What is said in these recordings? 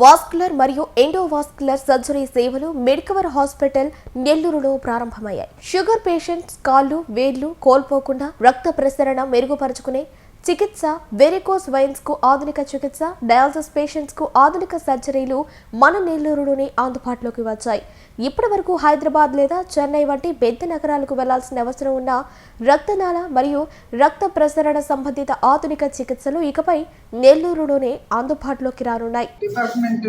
Vascular మరియు endovascular surgery సేవలు Medicover hospital నెల్లూరులో ప్రారంభమయ్యాయి. షుగర్ పేషెంట్స్ కాళ్ళు వేళ్ళు కోల్పోకుండా రక్త ప్రసరణ మెరుగుపరుచుకునే చికిత్స వెరికోస్ వైన్స్కు ఆధునిక చికిత్స డయాలసిస్ పేషెంట్స్కు ఆధునిక సర్జరీలు మన నెల్లూరులోనే అందుబాటులోకి వచ్చాయి. ఇప్పటి వరకు హైదరాబాద్ లేదా చెన్నై వంటి పెద్ద నగరాలకు వెళ్ళాల్సిన అవసరం ఉన్న రక్తనాళ మరియు రక్త ప్రసరణ సంబంధిత ఆధునిక చికిత్సలు ఇకపై నెల్లూరులోనే అందుబాటులోకి రానున్నాయి. డిపార్ట్మెంట్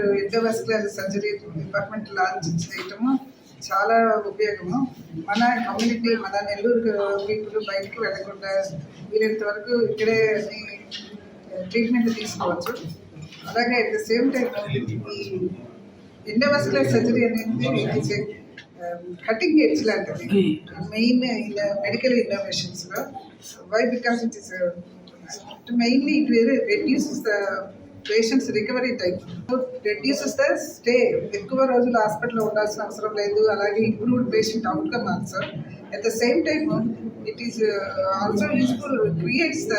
సర్జరీ డిపార్ట్మెంట్ లాంచ్ చేయటము చాలా ఉపయోగము. మన కమ్యూనిటీ మన నెల్లూరు పీపుల్ బయటకు వెళ్ళకుండా వీలైనంత వరకు ఇక్కడే ట్రీట్మెంట్ తీసుకోవచ్చు. అలాగే అట్ ద సేమ్ టైం ఈ ఎండోవాస్కులర్ సర్జరీ అనేది కటింగ్ ఎడ్జ్ um, లాంటిది. Main medical ఇన్నోవేషన్స్లో why because it is mainly it reduces the patients recovery time reduces the stay ఎక్కువ రోజులు హాస్పిటల్లో ఉండాల్సిన అవసరం లేదు అలాగే improved patient outcome also at the same time it is also useful creates the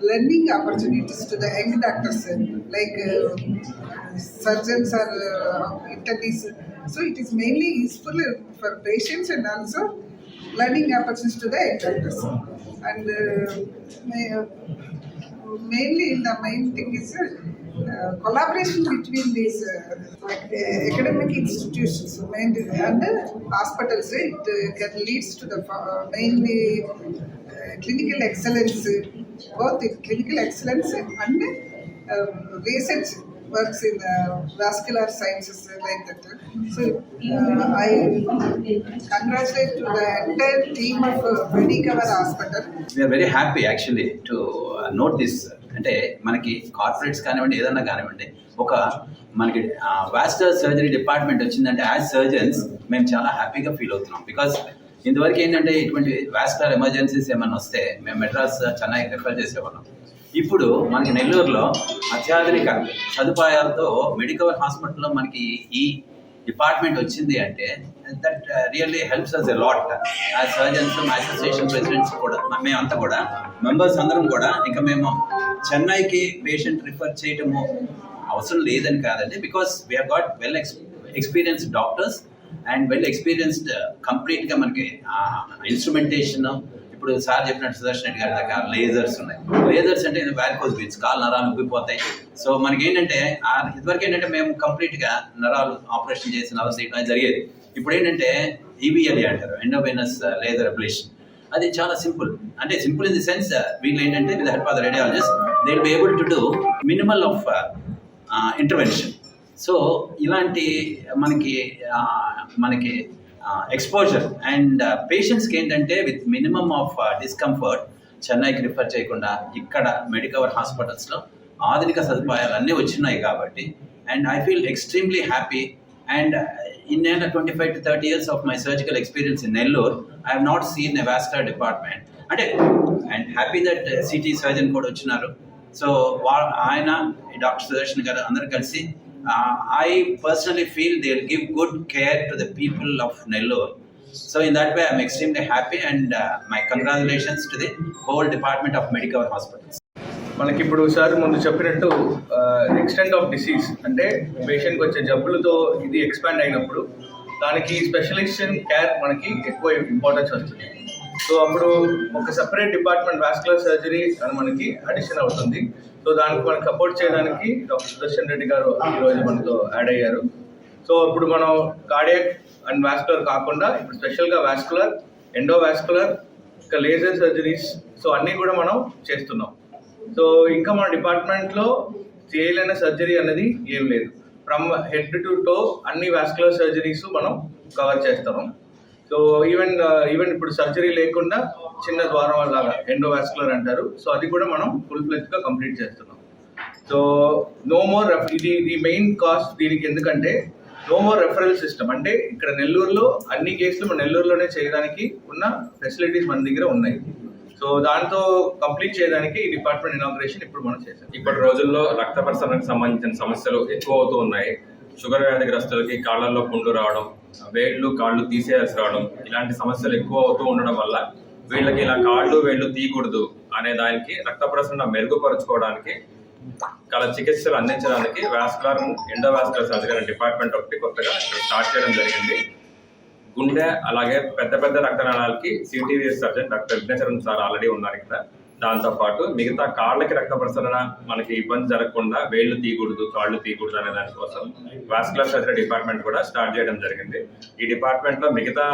learning opportunities to the young doctors uh, like uh, surgeons or uh, internists. So it is mainly useful uh, for patients and also learning opportunities to mainly the main thing is uh, collaboration between these uh, academic institutions and hospitals. It uh, can leads to the uh, mainly uh, clinical excellence, both in clinical excellence and uh, research works in uh, vascular sciences like that. So uh, I congratulate to the entire team of uh, Medicover Hospital. We we are very happy actually to note this. అంటే మనకి corporates కానివ్వండి ఏదన్నా కానివ్వండి ఒక మనకి vascular surgery department వచ్చిందంటే as surgeons మేము చాలా హ్యాపీగా ఫీల్ అవుతున్నాం బికాస్ ఇంతవరకు ఏంటంటే ఇటువంటి వాస్టర్ ఎమర్జెన్సీస్ ఏమైనా వస్తే మేము మెడ్రాస్ చెన్నై రిఫర్ చేసేవాళ్ళం ఇప్పుడు మనకి నెల్లూరులో అత్యాధునిక సదుపాయాలతో మెడికల్ హాస్పిటల్లో మనకి ఈ డిపార్ట్మెంట్ వచ్చింది అంటే that really helps us a lot ఆ సర్జన్స్ మా అసోసియేషన్ ప్రెసిడెంట్స్ కూడా మేమంతా కూడా మెంబర్స్ అందరం కూడా ఇంకా మేము చెన్నైకి పేషెంట్ రిఫర్ చేయటము అవసరం లేదని కాదండి because we got well ex experienced doctors and well experienced కంప్లీట్గా మనకి uh, ఇన్స్ట్రుమెంటేషన్ ఇప్పుడు సార్ చెప్పినట్టు సుదర్శన్ రెడ్డి గారి దగ్గర లేజర్స్ ఉన్నాయి. లేజర్స్ అంటే వ్యారికోజ్ బీచ్ కాలు నరాలు ఉబ్బిపోతాయి. సో మనకి ఏంటంటే ఇదివరకు ఏంటంటే మేము కంప్లీట్గా నరాలు ఆపరేషన్ చేసిన నరాలు చేయడం జరిగేది. ఇప్పుడు ఏంటంటే ఈవీఎల్ఏ అంటారు ఎండోవైనస్ లేజర్ అప్లేషన్ అది చాలా సింపుల్ అంటే సింపుల్ ఇన్ ది సెన్స్ వీళ్ళు ఏంటంటే with help of radiologist they will be able to do minimal of intervention so ఇలాంటి మనకి uh, మనకి ఎక్స్పోజర్ అండ్ పేషెంట్స్కి ఏంటంటే విత్ మినిమమ్ ఆఫ్ డిస్కంఫర్ట్ చెన్నైకి రిఫర్ చేయకుండా ఇక్కడ మెడికవర్ హాస్పిటల్స్లో ఆధునిక సదుపాయాలు అన్నీ వచ్చినాయి కాబట్టి and I feel extremely happy and in నేను twenty five to thirty years of my surgical experience in Nellore I have not seen a vascular department అంటే and happy that city surgeon కూడా వచ్చినారు. సో వా ఆయన doctor Sudarshan గారు అందరు కలిసి I personally feel they will give good care to the people of Nellore so in that way I'm extremely happy and my congratulations to the whole department of medical hospitals మనకి ఇప్పుడు sir ముందు చెప్పినట్టు extent of disease అంటే పేషెంట్కి వచ్చే జబ్బులతో ఇది expand అయినప్పుడు దానికి స్పెషలైజేషన్ కేర్ మనకి ఎక్కువ ఇంపార్టెన్స్ వస్తుంది. సో అప్పుడు ఒక సెపరేట్ డిపార్ట్మెంట్ వాస్కులర్ సర్జరీ అని మనకి అడిషన్ అవుతుంది. సో దానికి మనం సపోర్ట్ చేయడానికి డాక్టర్ సుదర్శన్ రెడ్డి గారు ఈరోజు మనతో యాడ్ అయ్యారు. సో ఇప్పుడు మనం కార్డియాక్ అండ్ వాస్కులర్ కాకుండా ఇప్పుడు స్పెషల్గా వాస్కులర్ ఎండో వాస్కులర్ ఇంకా లేజర్ సర్జరీస్ సో అన్నీ కూడా మనం చేస్తున్నాం. సో ఇంకా మన డిపార్ట్మెంట్లో చేయలేని సర్జరీ అనేది ఏం లేదు. ఫ్రమ్ హెడ్ టు టో అన్ని వాస్కులర్ సర్జరీస్ మనం కవర్ చేస్తాము సో ఈవెన్ ఈవెన్ ఇప్పుడు సర్జరీ లేకుండా చిన్న ద్వారం లాగా ఎండోవాస్కులర్ అంటారు. సో అది కూడా మనం ఫుల్ ఫ్లెజ్గా కంప్లీట్ చేస్తున్నాం. సో నో మోర్ ఇది ది మెయిన్ కాస్ట్ దీనికి ఎందుకంటే నో మోర్ రెఫరల్ సిస్టమ్ అంటే ఇక్కడ నెల్లూరులో అన్ని కేసులు మన నెల్లూరులోనే చేయడానికి ఉన్న ఫెసిలిటీస్ మన దగ్గర ఉన్నాయి. సో దాంతో కంప్లీట్ చేయడానికి ఈ డిపార్ట్మెంట్ ఇనాగ్రేషన్ ఇప్పుడు మనం చేసాం ఇప్పటి రోజుల్లో రక్త ప్రసరణకు సంబంధించిన సమస్యలు ఎక్కువ అవుతూ ఉన్నాయి. షుగర్ వ్యాధిగ్రస్తులకి కాళ్ళల్లో పుండ్లు రావడం వేళ్ళు కాళ్ళు తీసేయాల్సి రావడం ఇలాంటి సమస్యలు ఎక్కువ అవుతూ ఉండడం వల్ల వీళ్ళకి ఇలా కాళ్ళు వేళ్ళు తీయకూడదు అనే దానికి రక్త ప్రసరణ మెరుగుపరుచుకోవడానికి గల చికిత్సలు అందించడానికి వాస్కులర్ ఎండోవాస్కులర్ సర్జరీ డిపార్ట్మెంట్ ఒకటి కొత్తగా ఇక్కడ స్టార్ట్ చేయడం జరిగింది. గుండె అలాగే పెద్ద పెద్ద రక్తనాళాలకి CTVS surgeon doctor Vigneswaran sir already ఉన్నారు ఇక్కడ. దాంతోపాటు మిగతా కాళ్ళకి రక్త ప్రసరణ మనకి ఇబ్బంది జరగకుండా వేళ్ళు తీయకూడదు కాళ్ళు తీయకూడదు అనే దానికోసం వాస్కులర్ సర్జరీ డిపార్ట్మెంట్ కూడా స్టార్ట్ చేయడం జరిగింది. ఈ డిపార్ట్మెంట్లో మిగతా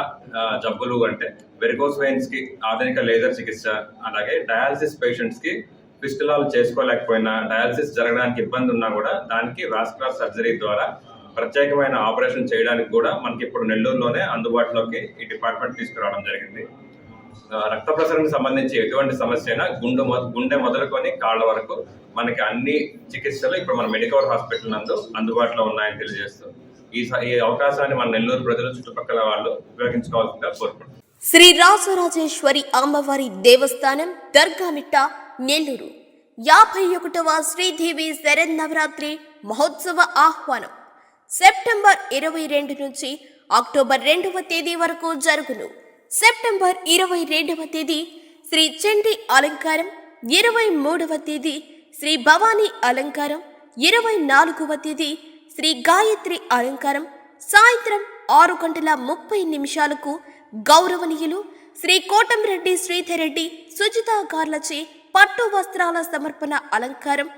జబ్బులు అంటే వెరికోస్ వెయిన్స్కి ఆధునిక లేజర్ చికిత్స అలాగే డయాలసిస్ పేషెంట్స్కి ఫిస్టులాలు చేసుకోలేకపోయినా డయాలసిస్ జరగడానికి ఇబ్బంది ఉన్నా కూడా దానికి వాస్కులర్ సర్జరీ ద్వారా ప్రత్యేకమైన ఆపరేషన్ చేయడానికి కూడా మనకి ఇప్పుడు నెల్లూరులోనే అందుబాటులోకి ఈ డిపార్ట్మెంట్ తీసుకురావడం జరిగింది. రక్త ప్రసరణకు సంబంధించి ఎటువంటి సమస్య అయినా గుండె గుండె మొదలుకొని కాళ్ళ వరకు మనకి అన్ని చికిత్సలు ఇప్పుడు మన మెడికవర్ హాస్పిటల్ నందు అందుబాటులో ఉన్నాయని తెలియజేస్తూ ఈ ఈ అవకాశాన్ని మన నెల్లూరు ప్రజలు చుట్టుపక్కల వాళ్ళు ఉపయోగించుకోవాల్సిందిగా కోరుకుంటున్నాం. శ్రీ రాజరాజేశ్వరి అమ్మవారి దేవస్థానం దర్గామిట్ట నెల్లూరు. యాభై ఒకటవ శ్రీదేవి శరన్నవరాత్రి మహోత్సవ ఆహ్వానం. సెప్టెంబర్ ఇరవై రెండు నుంచి అక్టోబర్ రెండవ తేదీ వరకు జరుగును. సెప్టెంబర్ ఇరవై రెండవ తేదీ శ్రీ చండి అలంకారం ఇరవై మూడవ తేదీ శ్రీ భవానీ అలంకారం ఇరవై నాలుగవ తేదీ శ్రీ గాయత్రి అలంకారం. సాయంత్రం ఆరు గంటల ముప్పై నిమిషాలకు గౌరవనీయులు శ్రీ కోటంరెడ్డి శ్రీధర్ రెడ్డి సుజిత గార్లచే పట్టు వస్త్రాల సమర్పణ అలంకారం.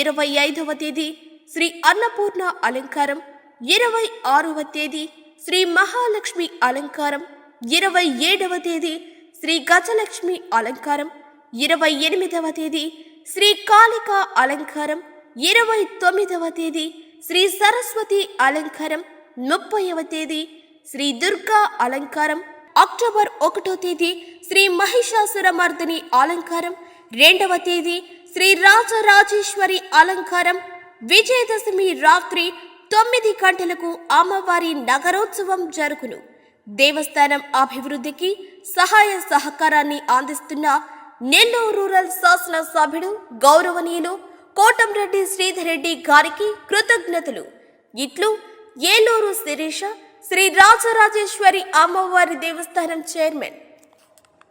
ఇరవై ఐదవ తేదీ శ్రీ అన్నపూర్ణ అలంకారం. ఇరవై ఆరవ తేదీ శ్రీ మహాలక్ష్మి అలంకారం. ఇరవై ఏడవ తేదీ శ్రీ గజలక్ష్మి అలంకారం. ఇరవై ఎనిమిదవ తేదీ శ్రీ కాళిక అలంకారం. ఇరవై తొమ్మిదవ తేదీ శ్రీ సరస్వతి అలంకారం. ముప్పైవ తేదీ శ్రీ దుర్గా అలంకారం. అక్టోబర్ ఒకటో తేదీ శ్రీ మహిషాసురమర్దిని అలంకారం. రెండవ తేదీ శ్రీ రాజరాజేశ్వరి అలంకారం. విజయదశమి రాత్రి తొమ్మిది గంటలకు అమ్మవారి నగరోత్సవం జరుగును. దేవస్థానం అభివృద్ధికి సహాయ సహకారాన్ని అందిస్తున్న నెల్లూరు రూరల్ శాసన సభ్యుడు గౌరవనీయులు కోటంరెడ్డి శ్రీధర్ రెడ్డి గారికి కృతజ్ఞతలు. ఇట్లు ఏలూరు శిరీష శ్రీ రాజరాజేశ్వరి అమ్మవారి దేవస్థానం చైర్మన్